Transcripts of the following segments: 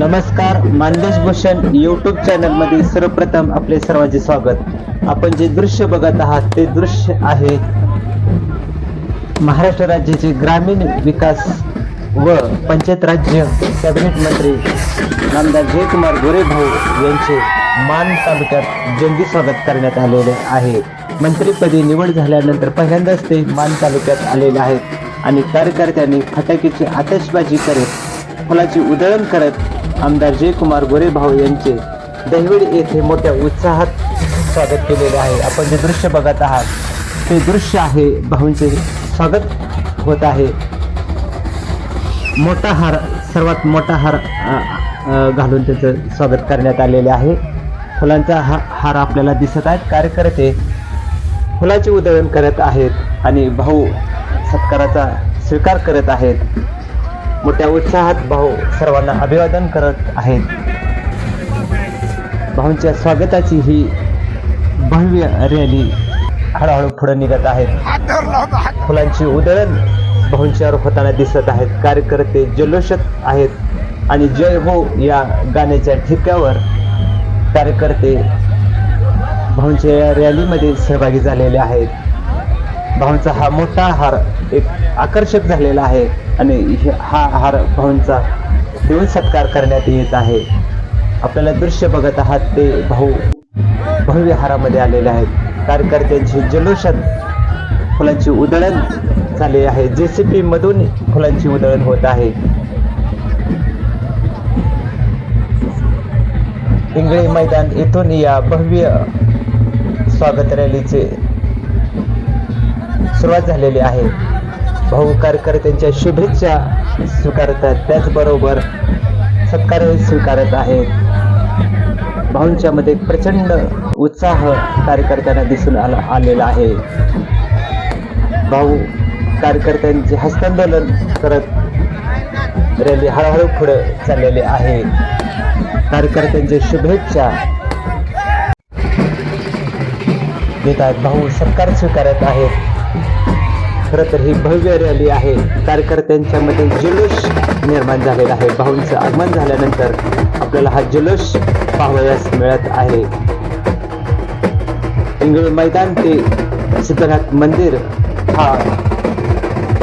नमस्कार मानदेश भूषण युट्यूब चॅनलमध्ये सर्वप्रथम आपले सर्वांचे स्वागत. आपण जे दृश्य बघत आहात ते दृश्य आहे महाराष्ट्र राज्याचे ग्रामीण विकास व पंचायत राज्य कॅबिनेट मंत्री नामदार जयकुमार गोरे भाऊ यांचे मान तालुक्यात जंगी स्वागत करण्यात आलेले आहे. मंत्रीपदी निवड झाल्यानंतर पहिल्यांदाच ते मान तालुक्यात आलेले आहेत आणि कार्यकर्त्यांनी फटाक्याची आतषबाजी करत फुलाची उधळण करत आमदार जयकुमार गोरे भाऊ यांचे दहिवडी येथे मोठ्या उत्साहात स्वागत केलेले आहे. आपण जे दृश्य बघत आहात ते दृश्य आहे भाऊंचे स्वागत होत आहे. मोठा हार सर्वात मोठा हार घालून त्याचं स्वागत करण्यात आलेले आहे. फुलांचा हा हार आपल्याला दिसत आहेत. कार्यकर्ते फुलाचे उधळण करत आहेत आणि भाऊ सत्काराचा स्वीकार करत आहेत. मोठ्या उत्साहात भाऊ सर्वांना अभिवादन करत आहेत. भाऊंच्या स्वागताची ही भव्य रॅली हळूहळू पुढे निघत आहेत. फुलांची उधळण भाऊंच्यावर होताना दिसत आहेत. कार्यकर्ते जल्लोषत आहेत आणि जय हो या गाण्याच्या ठिक्यावर कार्यकर्ते भाऊंच्या या रॅलीमध्ये सहभागी झालेले आहेत. भाऊंचा हा मोठा हार एक आकर्षक झालेला आहे. आणि हा हार भाऊंचा देऊन सत्कार करण्यात येत आहे. आपल्याला दृश्य बघत आहात ते भाऊ भव्य हारामध्ये आलेले आहेत. कार्यकर्त्यांची जल्लोषात फुलांची उधळण झाली आहे. जे सी पी मधून फुलांची उधळण होत आहे. इंगळे मैदान येथून या भव्य स्वागत रॅलीचे सुरुवात झालेली आहे. भाऊ कार्यकर्त्यांच्या शुभेच्छा स्वीकारतात. त्याचबरोबर सत्कार स्वीकारत आहेत. भाऊंच्या मध्ये प्रचंड उत्साह कार्यकर्त्यांना दिसून आला आलेला आहे. भाऊ कार्यकर्त्यांचे हस्तांदोलन करत रॅली हळूहळू पुढे चाललेली आहे. कार्यकर्त्यांच्या शुभेच्छा देत आहेत भाऊ सत्कार स्वीकारत आहेत. खरं तर ही भव्य रॅली आहे. कार्यकर्त्यांच्यामध्ये जल्लोष निर्माण झालेला आहे. भाऊंचं आगमन झाल्यानंतर आपल्याला हा जल्लोष पाहावयास मिळत आहे. इंगळ मैदान ते सिद्धनाथ मंदिर हा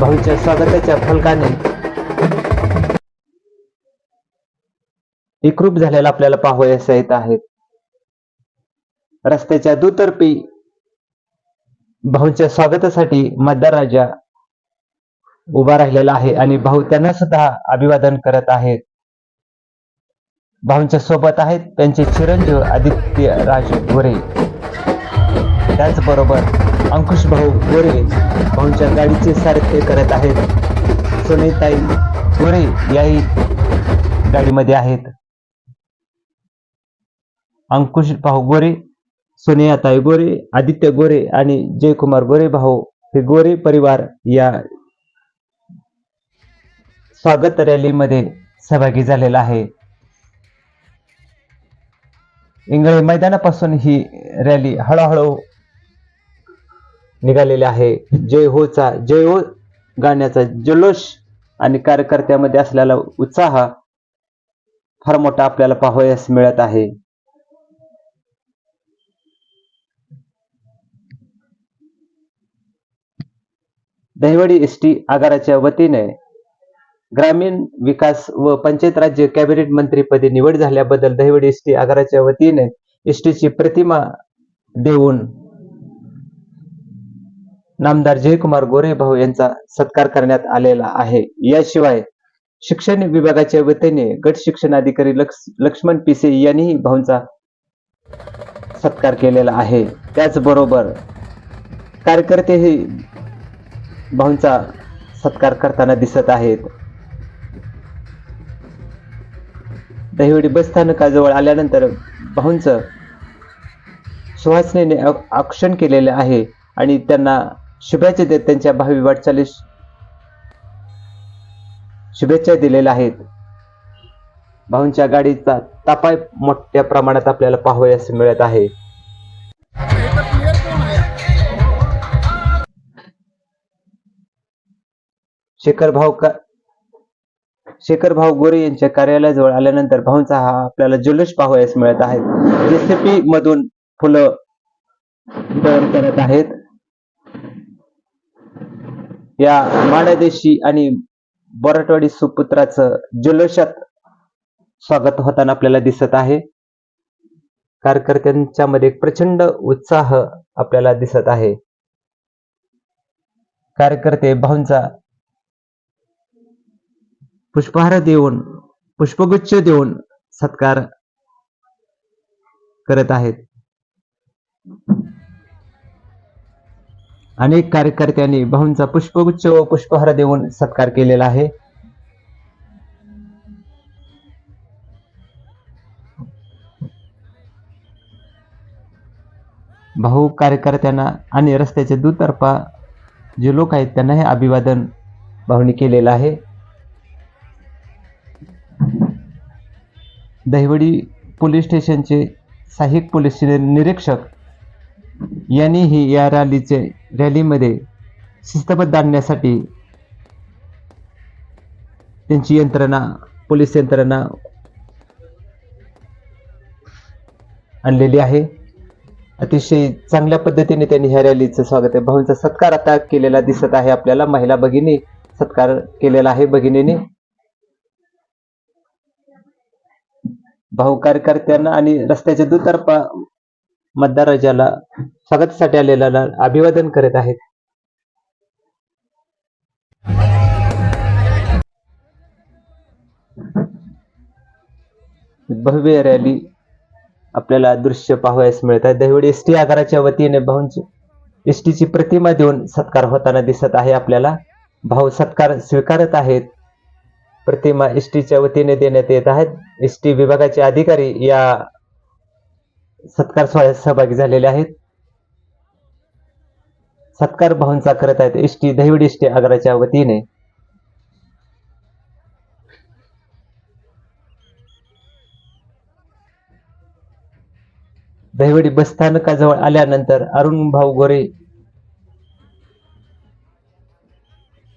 भाऊंच्या स्वागताच्या फलकाने एकरूप झालेला आपल्याला पाहावयास येत आहेत रस्त्याच्या दुतर्फी भाऊंच्या स्वागतासाठी मतदार राजा उभा राहिलेला आहे आणि भाऊ त्यांना सुद्धा अभिवादन करत आहेत. भाऊंच्या सोबत आहेत त्यांचे चिरंजीव आदित्य राज गोरे. त्याचबरोबर अंकुश भाऊ गोरे भाऊंच्या गाडीचे सारखे करत आहेत. सुनीताई गोरे याही गाडीमध्ये आहेत. अंकुश भाऊ गोरे सोनियाताई गोरे आदित्य गोरे आणि जयकुमार गोरे भाऊ हे गोरे परिवार या स्वागत रॅलीमध्ये सहभागी झालेला आहे. इंगळे मैदानापासून ही रॅली हळूहळू निघालेली आहे. जय होचा जय हो गाण्याचा जल्लोष आणि कार्यकर्त्यामध्ये असलेला उत्साह फार मोठा आपल्याला पाहावयास मिळत आहे. दहिवडी एस टी आगाराच्या वतीने ग्रामीण विकास व पंचायत राज्य कॅबिनेट मंत्रीपदी निवड झाल्याबद्दल दहिवडी एस टी आगाराच्या वतीने एस टीची प्रतिमा देऊन नामदार जयकुमार गोरे भाऊ यांचा सत्कार करण्यात आलेला आहे. याशिवाय शिक्षण विभागाच्या वतीने गट शिक्षण अधिकारी लक्ष लक्ष्मण पिसे यांनीही भाऊंचा सत्कार केलेला आहे. त्याचबरोबर कार्यकर्तेही भाऊंचा सत्कार करताना दिसत आहेत. दहिवडी बस स्थानकाजवळ आल्यानंतर भाऊंचं सुहासनेने आक्षण केलेले आहे आणि त्यांना शुभेच्छा देत त्यांच्या भावी वाटचालीस शुभेच्छा दिलेल्या आहेत. भाऊंच्या गाडीचा तापाय मोठ्या प्रमाणात आपल्याला पाहावयास मिळत आहे. शेखरभाव का शेखरभाऊ गोरे यांच्या कार्यालयाजवळ आल्यानंतर भाऊंचा हा आपल्याला जल्लोष पाहावयास मिळत आहे. जेसीपी मधून फुलं करत आहेत. या माडादेशी आणि बराटवाडी सुपुत्राचं जल्लोषात स्वागत होताना आपल्याला दिसत आहे. कार्यकर्त्यांच्या मध्ये प्रचंड उत्साह आपल्याला दिसत आहे. कार्यकर्ते भाऊंचा पुष्पहार देऊन पुष्पगुच्छ देऊन सत्कार करत आहेत. अनेक कार्यकर्त्यांनी भाऊंचा पुष्पगुच्छ व पुष्पहार देऊन सत्कार केलेला आहे. भाऊ कार्यकर्त्यांना आणि रस्त्याचे दुतर्फा जे लोक आहेत त्यांना हे अभिवादन भाऊनी केलेलं आहे. दहिवडी पोलीस स्टेशनचे सहाय्यक पोलीस निरीक्षक यांनीही या रॅलीचे रॅलीमध्ये शिस्तबद्ध आणण्यासाठी त्यांची यंत्रणा पोलीस यंत्रणा आणलेली आहे. अतिशय चांगल्या पद्धतीने त्यांनी ह्या रॅलीचं स्वागत आहे. भाऊंचा सत्कार आता केलेला दिसत आहे आपल्याला. महिला भगिनी सत्कार केलेला आहे भगिनीने. भाऊ कार्यकर्त्यांना आणि रस्त्याच्या दुतर्फा मतदाराजाला स्वागतासाठी आलेला अभिवादन करत आहेत. भव्य रॅली आपल्याला दृश्य पाहावयास मिळत आहे. दहिवडी एस टी आगाराच्या वतीने भाऊंची एस टीची प्रतिमा देऊन सत्कार होताना दिसत आहे आपल्याला. भाऊ सत्कार स्वीकारत आहेत. प्रतिमा एस टीच्या वतीने देण्यात येत आहेत. एस टी विभागाचे अधिकारी या सत्कार सोहळ्यात सहभागी झालेले आहेत. सत्कार भाऊंचा करत आहेत S T Dahiwad S T आगाराच्या वतीने. दहिवडी बसस्थानकाजवळ आल्यानंतर अरुण भाऊ गोरे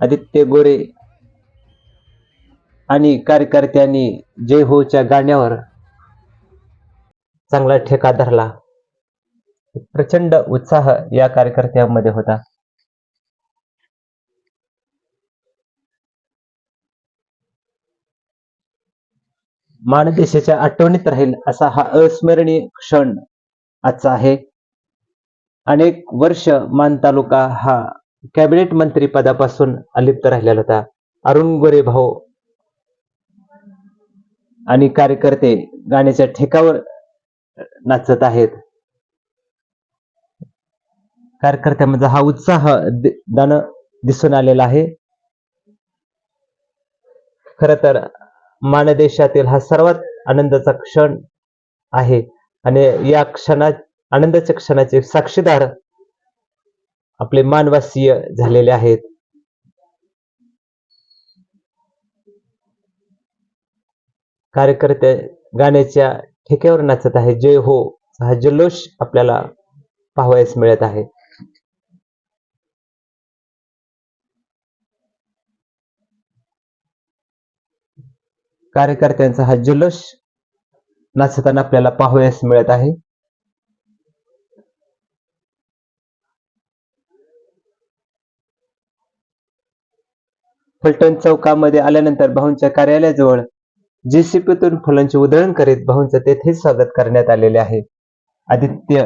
आदित्य गोरे आणि कार्यकर्त्यांनी जय होच्या गाण्यावर चांगला ठेका धरला. प्रचंड उत्साह या कार्यकर्त्यांमध्ये होता. मानदेशाच्या आठवणीत राहील असा हा अस्मरणीय क्षण आजचा आहे. अनेक वर्ष मान तालुका हा कॅबिनेट मंत्री पदापासून अलिप्त राहिलेला होता. अरुण गोरे भाऊ आणि कार्यकर्ते गाण्याच्या ठेकावर नाचत आहेत. कार्यकर्त्यामध्ये हा उत्साह दान दिसून आलेला आहे. खर तर मानदेशातील हा सर्वात आनंदाचा क्षण आहे आणि या क्षणात आनंदाच्या क्षणाचे साक्षीदार आपले मानवासीय झालेले आहेत. कार्यकर्ते गाण्याच्या ठेक्यावर नाचत आहे. जय हो. हा जल्लोष आपल्याला पाहावयास मिळत आहे. कार्यकर्त्यांचा हा जल्लोष नाचताना आपल्याला पाहावयास मिळत आहे. फलटण चौकामध्ये आल्यानंतर भाऊंच्या कार्यालयाजवळ जेसीपीतून फुलांचे उधळण करीत भाऊंचं तेथेच स्वागत करण्यात आलेले आहे. आदित्य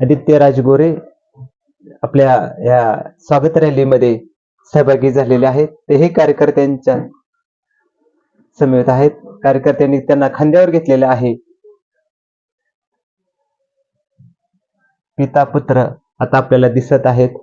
आदित्य राजगोरे आपल्या या स्वागत रॅलीमध्ये सहभागी झालेले आहेत. तेही कार्यकर्त्यांच्या समेत आहेत. कार्यकर्त्यांनी त्यांना खांद्यावर घेतलेले आहे. पिता पुत्र आता आपल्याला दिसत आहेत.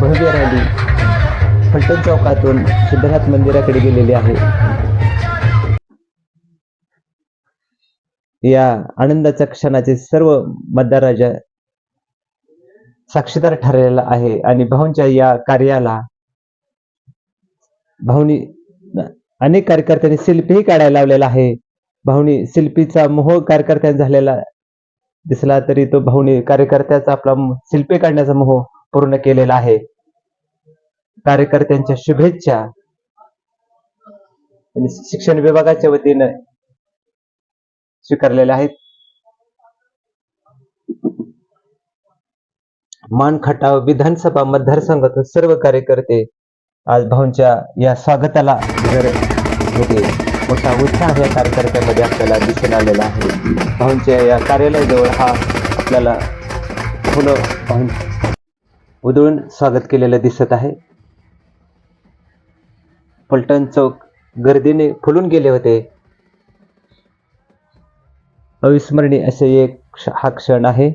भव्य रॅली फलटण चौकातून सिद्धनाथ मंदिराकडे गेलेली आहे. या आनंदाच्या क्षणाचे सर्व मतदार राजा साक्षीदार ठरलेला आहे आणि भाऊंच्या या कार्याला भाऊनी अनेक कार्यकर्त्यांनी सेल्फीही काढायला लावलेला आहे. भाऊनी सेल्फीचा मोह कार्यकर्त्यांनी झालेला दिसला तरी तो भाऊनी कार्यकर्त्याचा आपला सेल्फी काढण्याचा मोह पूर्ण केलेला आहे. कार्यकर्त्यांच्या शुभेच्छा. आणि शिक्षण विभागाच्या वतीनं स्वीकारलेल्या आहेत. मान खटाव विधानसभा मतदारसंघातून सर्व कार्यकर्ते आज भाऊंच्या या स्वागताला मोठा उत्साह या कार्यकर्त्यामध्ये आपल्याला दिसून आलेला आहे. भाऊंच्या या कार्यालयाजवळ हा आपल्याला फुलं उधळून स्वागत केलेलं दिसत आहे. पलटण चौक गर्दीने फुलून गेले होते. अविस्मरणीय असे एक क्ष- हा क्षण आहे.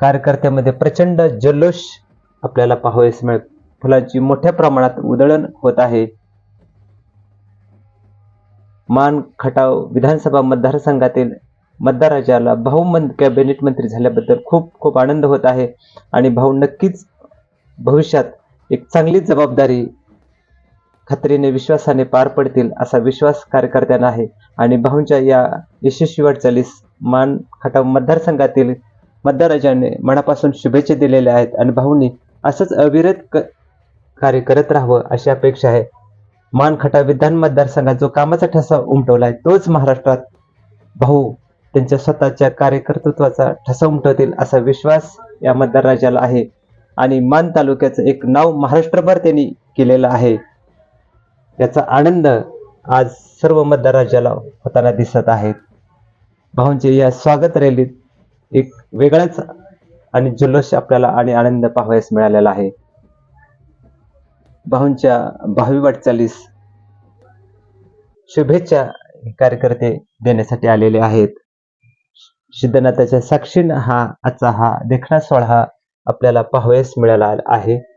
कार्यकर्त्यामध्ये प्रचंड जल्लोष आपल्याला पाहावयास मिळत फुलांची मोठ्या प्रमाणात उधळण होत आहे. मान खटाव विधानसभा मतदारसंघातील मतदाराजाला भाऊ मन कॅबिनेट मंत्री झाल्याबद्दल खूप खूप आनंद होत आहे आणि भाऊ नक्कीच भविष्यात एक चांगली जबाबदारी खात्रीने विश्वासाने पार पडतील असा विश्वास कार्यकर्त्यांना आहे. आणि भाऊंच्या या यशस्वी वाटचालीस मान खटाव मतदारसंघातील मतदाराजाने मनापासून शुभेच्छा दिलेल्या आहेत आणि भाऊंनी असंच अविरत क- कार्य करत राहावं अशी अपेक्षा आहे. मान खटाव विधान मतदारसंघात जो कामाचा ठसा उमटवला आहे तोच महाराष्ट्रात भाऊ त्यांच्या स्वतःच्या कार्यकर्तृत्वाचा ठसा उमटवतील असा विश्वास या मतदारराजाला आहे. आणि मान तालुक्याचं एक नाव महाराष्ट्रभर त्यांनी केलेलं आहे. त्याचा आनंद आज सर्व मतदार राज्याला होताना दिसत आहेत भाऊंचे या स्वागत रॅलीत एक वेगळाच आणि जल्लोष आपल्याला आणि आनंद पाहावयास मिळालेला आहे. भाऊंच्या भावी वाटचालीस शुभेच्छा हे कार्यकर्ते देण्यासाठी आलेले आहेत. सिद्धनाथाच्या साक्षीनं हा आजचा हा देखणा सोहळा आपल्याला पाहावयास मिळाला आहे.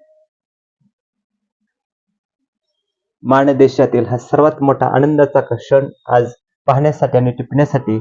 मान देशातील हा सर्वात मोठा आनंदाचा क्षण आज पाहण्यासाठी आणि टिपण्यासाठी